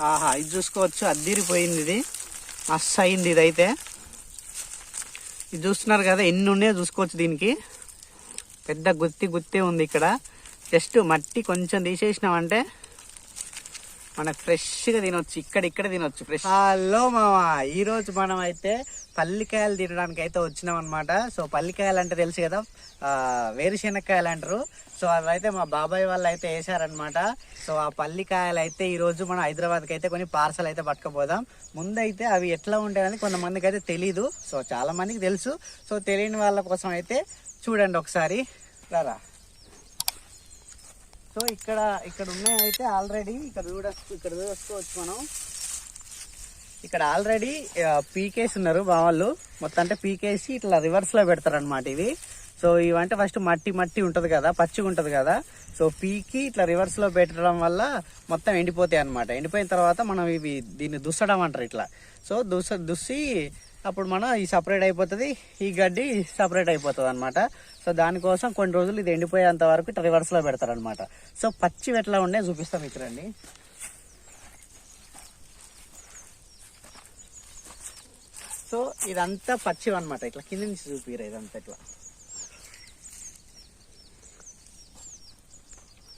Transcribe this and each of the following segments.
ఆహా ఇది చూసుకోవచ్చు. అద్దిరిపోయింది ఇది. మస్తు అయింది ఇదైతే. ఇది చూస్తున్నారు కదా ఎన్ని ఉన్నాయో చూసుకోవచ్చు దీనికి. పెద్ద గుత్తి గుత్తే ఉంది ఇక్కడ. జస్ట్ మట్టి కొంచెం తీసేసినామంటే మనకు ఫ్రెష్గా తినొచ్చు ఇక్కడ ఇక్కడ తినొచ్చు ఫ్రెష్. హలో మామ ఈరోజు మనం అయితే పల్లికాయలు తినడానికి అయితే వచ్చినాం అనమాట సో పల్లికాయలు అంటే తెలుసు కదా వేరుశెనక్కాయలు అంటారు. సో అవైతే మా బాబాయ్ వాళ్ళు అయితే వేసారనమాట సో ఆ పల్లికాయలు అయితే ఈరోజు మనం హైదరాబాద్కి అయితే కొన్ని పార్సల్ అయితే పట్టుకుపోదాం. ముందైతే అవి ఎట్లా ఉంటాయని కొంతమందికి అయితే తెలీదు. సో చాలామందికి తెలుసు. సో తెలియని వాళ్ళ కోసం అయితే చూడండి ఒకసారి. రారా. సో ఇక్కడ ఇక్కడ ఉన్నాయి అయితే ఆల్రెడీ ఇక్కడ చూడ ఇక్కడ చూసుకోవచ్చు మనం. ఇక్కడ ఆల్రెడీ పీకేసి ఉన్నారు మా వాళ్ళు మొత్తం అంటే పీకేసి ఇట్లా రివర్స్లో పెడతారు అనమాట ఇవి. సో ఇవంటే ఫస్ట్ మట్టి మట్టి ఉంటుంది కదా పచ్చిగా ఉంటుంది కదా. సో పీకి ఇట్లా రివర్స్లో పెట్టడం వల్ల మొత్తం ఎండిపోతాయి అనమాట ఎండిపోయిన తర్వాత మనం ఇవి దీన్ని దుස්සడం అంటారు ఇట్లా. సో దుస్స దుస్సి అప్పుడు మనం ఈ సపరేట్ అయిపోతుంది ఈ గడ్డి సపరేట్ అయిపోతుంది అనమాట సో దానికోసం కొన్ని రోజులు ఇది ఎండిపోయేంత వరకు ట్రైవర్స్లో పెడతారనమాట పెడతారు అనమాట సో పచ్చి ఎట్లా ఉండే చూపిస్తాం ఇక్కడండి సో ఇదంతా పచ్చివి అనమాట ఇట్లా కింద నుంచి చూపిరా ఇదంతా ఇట్లా.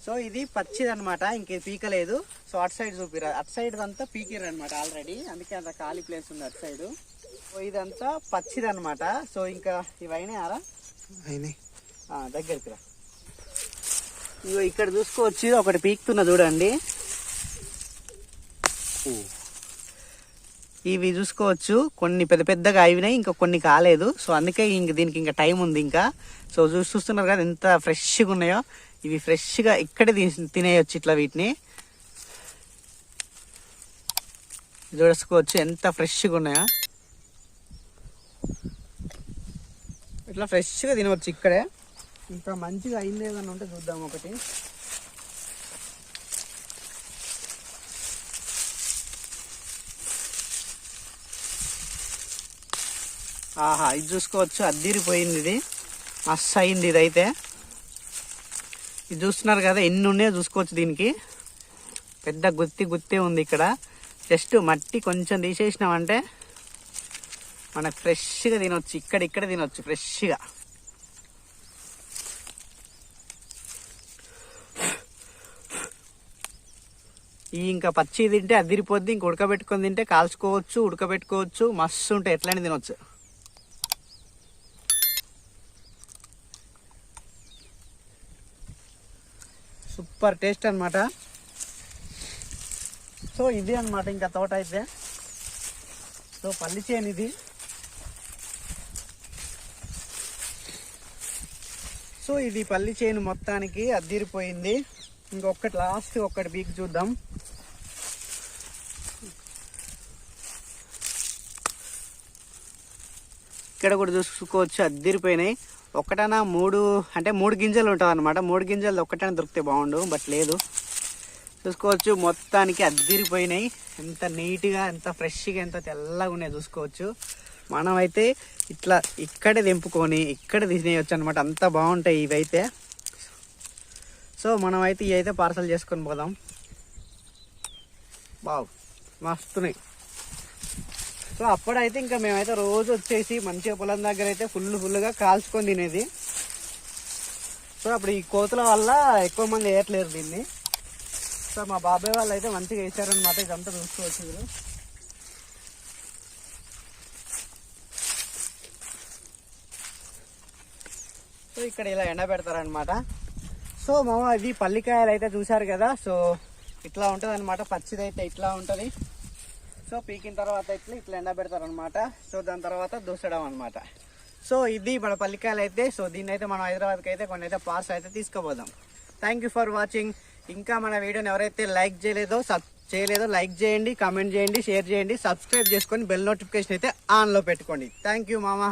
సో ఇది పచ్చిది అనమాట ఇంకే పీకలేదు. సో అటు సైడ్ చూపిరా అటు సైడ్ అంతా పీకిరు అనమాట ఆల్రెడీ అందుకే అంత ఖాళీ ప్లేస్ ఉంది అటు సైడ్ సో ఇదంతా పచ్చిది అనమాట సో ఇంకా ఇవైనా ఆరా దగ్గరికి రా. ఇగో ఇక్కడ చూసుకోవచ్చు. ఒకటి పీకుతున్న చూడండి. ఇవి చూసుకోవచ్చు. కొన్ని పెద్ద పెద్దగా అయినాయి ఇంకా కొన్ని కాలేదు. సో అందుకే ఇంక దీనికి ఇంకా టైం ఉంది ఇంకా. సో చూ- చూస్తున్నారు కదా ఎంత ఫ్రెష్గా ఉన్నాయో. ఇవి ఫ్రెష్గా ఇక్కడే తినేయొచ్చు ఇట్లా వీటిని. చూసుకోవచ్చు ఎంత ఫ్రెష్గా ఉన్నాయో. ఇట్లా ఫ్రెష్గా తినవచ్చు ఇక్కడే. ఇంకా మంచిగా అయింది ఏదన్నా ఉంటే చూద్దాం ఒకటి. ఆహా ఇది చూసుకోవచ్చు. అద్దిరిపోయింది ఇది. మస్తు అయింది ఇదైతే. ఇది చూస్తున్నారు కదా ఎన్ని ఉన్నాయో చూసుకోవచ్చు దీనికి. పెద్ద గుత్తి గుత్తే ఉంది ఇక్కడ. జస్ట్ మట్టి కొంచెం తీసేసినామంటే మనకు ఫ్రెష్గా తినొచ్చు ఇక్కడ ఇక్కడ తినొచ్చు ఫ్రెష్గా. ఈ ఇంకా పచ్చి తింటే అదిరిపోద్ది ఇంక ఉడకబెట్టుకొని తింటే కాల్చుకోవచ్చు ఉడకబెట్టుకోవచ్చు మస్తు ఉంటాయి ఎట్లయినా తినొచ్చు. సూపర్ టేస్ట్ అన్నమాట. సో ఇది అన్నమాట ఇంకా తోట అయితే. సో పల్లి చేయని ఇది. సో ఇది పల్లి చేను మొత్తానికి అద్దిరిపోయింది. ఇంకొకటి లాస్ట్ ఒక్కటి బీక్ చూద్దాం. ఇక్కడ కూడా చూసుకోవచ్చు అద్దిరిపోయినాయి. ఒకటైనా మూడు అంటే మూడు గింజలు ఉంటుంది అనమాట మూడు గింజలు ఒక్కటైనా దొరికితే బాగుండు బట్ లేదు. చూసుకోవచ్చు మొత్తానికి అద్దిరిపోయినాయి. ఎంత నీట్గా ఎంత ఫ్రెష్గా ఎంత తెల్లగా ఉన్నాయి చూసుకోవచ్చు. మనమైతే ఇట్లా ఇక్కడే తెంపుకొని ఇక్కడ తినేయచ్చు అనమాట అంత బాగుంటాయి ఇవైతే. సో మనమైతే ఇవైతే పార్సల్ చేసుకొని పోదాం. బావు మస్తున్నాయి. సో అప్పుడైతే ఇంకా మేమైతే రోజు వచ్చేసి మంచిగా పొలం దగ్గర అయితే ఫుల్ ఫుల్గా కాల్చుకొని తినేది. సో అప్పుడు ఈ కోతుల వల్ల ఎక్కువ మంది వేయట్లేరు దీన్ని. సో మా బాబాయ్ వాళ్ళు అయితే మంచిగా వేసారనమాట ఇదంతా చూసుకోవచ్చు సో ఇక్కడ ఇలా ఎండ పెడతారనమాట సో మామ ఇది పల్లికాయలు అయితే చూసారు కదా సో ఇట్లా ఉంటుంది అనమాట పచ్చిదైతే ఇట్లా ఉంటుంది. సో పీకిన తర్వాత ఇట్లా ఇట్లా ఎండ పెడతారనమాట సో దాని తర్వాత దూసడం అనమాట సో ఇది మన పల్లికాయలు అయితే సో దీన్ని అయితే మనం హైదరాబాద్కి అయితే కొన్ని అయితే పార్స్ అయితే తీసుకుపోదాం. థ్యాంక్ యూ ఫర్ వాచింగ్ ఇంకా మన వీడియోని ఎవరైతే లైక్ చేయలేదో సబ్ చేయలేదో లైక్ చేయండి కామెంట్ చేయండి షేర్ చేయండి సబ్స్క్రైబ్ చేసుకొని బెల్ నోటిఫికేషన్ అయితే ఆన్లో పెట్టుకోండి. థ్యాంక్ యూ మామా.